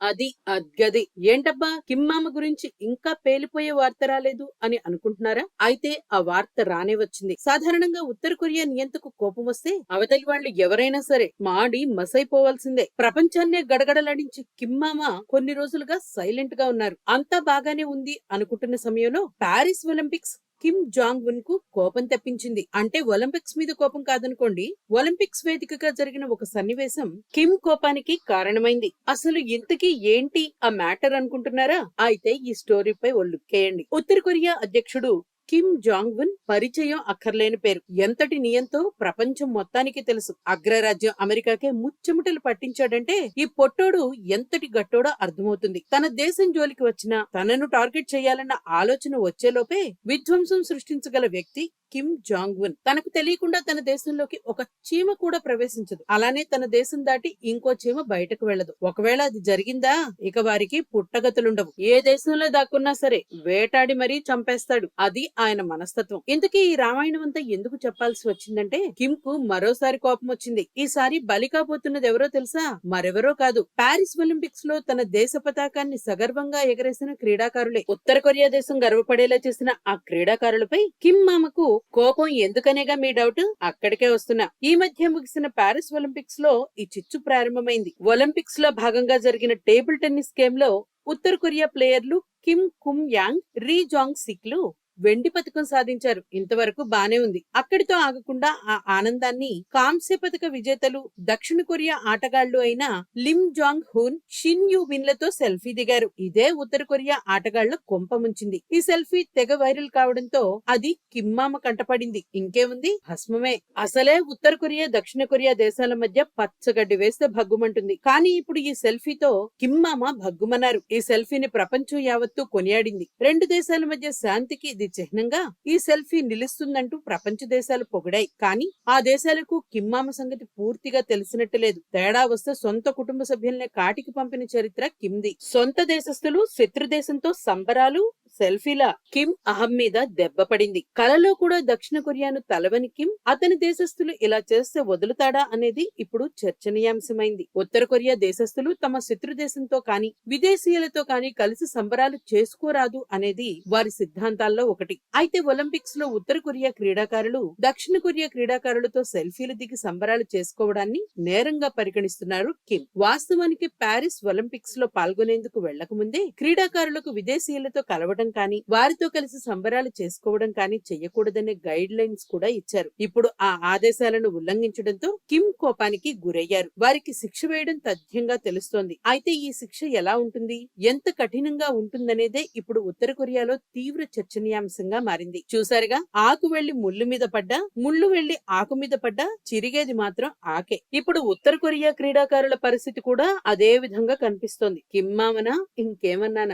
అది అద్గది ఏంటబ్బా? కిమ్మామ గురించి ఇంకా పేలిపోయే వార్త రాలేదు అని అనుకుంటున్నారా? అయితే ఆ వార్త రానే వచ్చింది. సాధారణంగా ఉత్తర కొరియా నియంతకు కోపం వస్తే అవతలి వాళ్ళు ఎవరైనా సరే మాడి మసైపోవాల్సిందే. ప్రపంచాన్నే గడగడలాడించి కిమ్మామ కొన్ని రోజులుగా సైలెంట్గా ఉన్నారు. అంతా బాగానే ఉంది అనుకుంటున్న సమయంలో పారిస్ ఒలింపిక్స్ కిమ్ జాంగ్ ఉన్కు కోపం తెప్పించింది. అంటే ఒలింపిక్స్ మీద కోపం కాదనుకోండి ఒలింపిక్స్ వేదికగా జరిగిన ఒక సన్నివేశం కిమ్ కోపానికి కారణమైంది. అసలు ఇంతకీ ఏంటి? ఆ మ్యాటర్ అనుకుంటున్నారా? అయితే ఈ స్టోరీపై ఓ లుక్కేయండి ఉత్తర కొరియా అధ్యక్షుడు కిమ్ జాంగ్ ఉన్ పరిచయం అక్కర్లేని పేరు. ఎంతటి నియంతో ప్రపంచం మొత్తానికి తెలుసు. అగ్రరాజ్యం అమెరికాకే ముచ్చెముటలు పట్టించాడంటే ఈ పొట్టోడు ఎంతటి గట్టోడో అర్థమవుతుంది. తన దేశం జోలికి వచ్చినా తనను టార్గెట్ చేయాలన్న ఆలోచన వచ్చేలోపే విధ్వంసం సృష్టించగల వ్యక్తి కిమ్ జాంగ్ ఉన్ తనకు తెలియకుండా తన దేశంలోకి ఒక చీమ కూడా ప్రవేశించదు. అలానే తన దేశం దాటి ఇంకో చీమ బయటకు వెళ్ళదు. ఒకవేళ అది జరిగిందా ఇక వారికి పుట్టగతులుండవు. ఏ దేశంలో దాక్కున్నా సరే వేటాడి మరీ చంపేస్తాడు. అది ఆయన మనస్తత్వం. ఇందుకే ఈ రామాయణం అంతా ఎందుకు చెప్పాల్సి వచ్చిందంటే కిమ్కు మరోసారి కోపం వచ్చింది. ఈసారి బలి కాబోతున్నది ఎవరో తెలుసా? మరెవరో కాదు. పారిస్ ఒలింపిక్స్లో తన దేశ పతాకాన్ని సగర్వంగా ఎగరేసిన క్రీడాకారులే. ఉత్తర కొరియా దేశం గర్వపడేలా చేసిన ఆ క్రీడాకారులపై కిమ్ మామకు కోపం ఎందుకనేగా మీ డౌట్? అక్కడికే వస్తున్నా. ఈ మధ్య ముగిసిన పారిస్ ఒలింపిక్స్లో ఈ చిచ్చు ప్రారంభమైంది. ఒలింపిక్స్లో భాగంగా జరిగిన టేబుల్ టెన్నిస్ గేమ్లో ఉత్తర కొరియా ప్లేయర్లు Kim Kum Yong Ri Jong సిక్లు వెండి పథకం సాధించారు. ఇంతవరకు బానే ఉంది. అక్కడితో ఆగకుండా ఆ ఆనందాన్ని కాంస్య పథక విజేతలు దక్షిణ కొరియా ఆటగాళ్ళు అయిన Lim Jong Hoon Shin Yu విన్లతో selfie దిగారు. ఇదే ఉత్తర కొరియా ఆటగాళ్ళ కొంప ముంచింది. ఈ సెల్ఫీ తెగ వైరల్ కావడంతో అది కిమ్మామ కంటపడింది. ఇంకేముంది? భస్మమే. అసలే ఉత్తర కొరియా దక్షిణ కొరియా దేశాల మధ్య పచ్చగడ్డి వేస్తే భగ్గుమంటుంది. కానీ ఇప్పుడు ఈ సెల్ఫీతో కిమ్మామ భగ్గుమన్నారు. ఈ సెల్ఫీని ప్రపంచం యావత్తూ కొనియాడింది. రెండు దేశాల మధ్య శాంతికి ఇది చిహ్నంగా ఈ సెల్ఫీ నిలుస్తుందంటూ ప్రపంచ దేశాలు పొగిడాయి. కానీ ఆ దేశాలకు కిమ్మామ సంగతి పూర్తిగా తెలిసినట్టు లేదు. తేడా వస్తే సొంత కుటుంబ సభ్యుల్ని కాటికి పంపిన చరిత్ర కిమ్ది. సొంత దేశస్థులు శత్రు దేశంతో సంబరాలు సెల్ఫీల కిమ్ అహం మీద దెబ్బ పడింది. కలలో కూడా దక్షిణ కొరియాను తలవని కిమ్ అతని దేశస్థులు ఇలా చేస్తే వదులుతాడా అనేది ఇప్పుడు చర్చనీయాంశమైంది. ఉత్తర కొరియా దేశస్థులు తమ శత్రు దేశంతో కానీ విదేశీయులతో కానీ కలిసి సంబరాలు చేసుకోరాదు అనేది వారి సిద్ధాంతాల్లో ఒకటి. అయితే ఒలింపిక్స్లో ఉత్తర కొరియా క్రీడాకారులు దక్షిణ కొరియా క్రీడాకారులతో సెల్ఫీలు దిగి సంబరాలు చేసుకోవడాన్ని నేరంగా పరిగణిస్తున్నారు కిమ్. వాస్తవానికి పారిస్ ఒలింపిక్స్లో పాల్గొనేందుకు వెళ్ళకముందే క్రీడాకారులకు విదేశీయులతో కలవడం కానీ వారితో కలిసి సంబరాలు చేసుకోవడం కానీ చెయ్యకూడదనే గైడ్ లైన్స్ కూడా ఇచ్చారు. ఇప్పుడు ఆ ఆదేశాలను ఉల్లంఘించడంతో కిమ్ కోపానికి గురయ్యారు. వారికి శిక్ష వేయడం తథ్యంగా తెలుస్తోంది. అయితే ఈ శిక్ష ఎలా ఉంటుంది? ఎంత కఠినంగా ఉంటుందనేదే ఇప్పుడు ఉత్తర కొరియాలో తీవ్ర చర్చనీయాంశంగా మారింది. చూసారుగా ఆకు వెళ్ళి ముళ్ళు మీద పడ్డా ముళ్ళు వెళ్ళి ఆకు మీద పడ్డా చిరిగేది మాత్రం ఆకే. ఇప్పుడు ఉత్తర కొరియా క్రీడాకారుల పరిస్థితి కూడా అదే విధంగా కనిపిస్తోంది. కిమ్మామనా ఇంకేమన్నానా?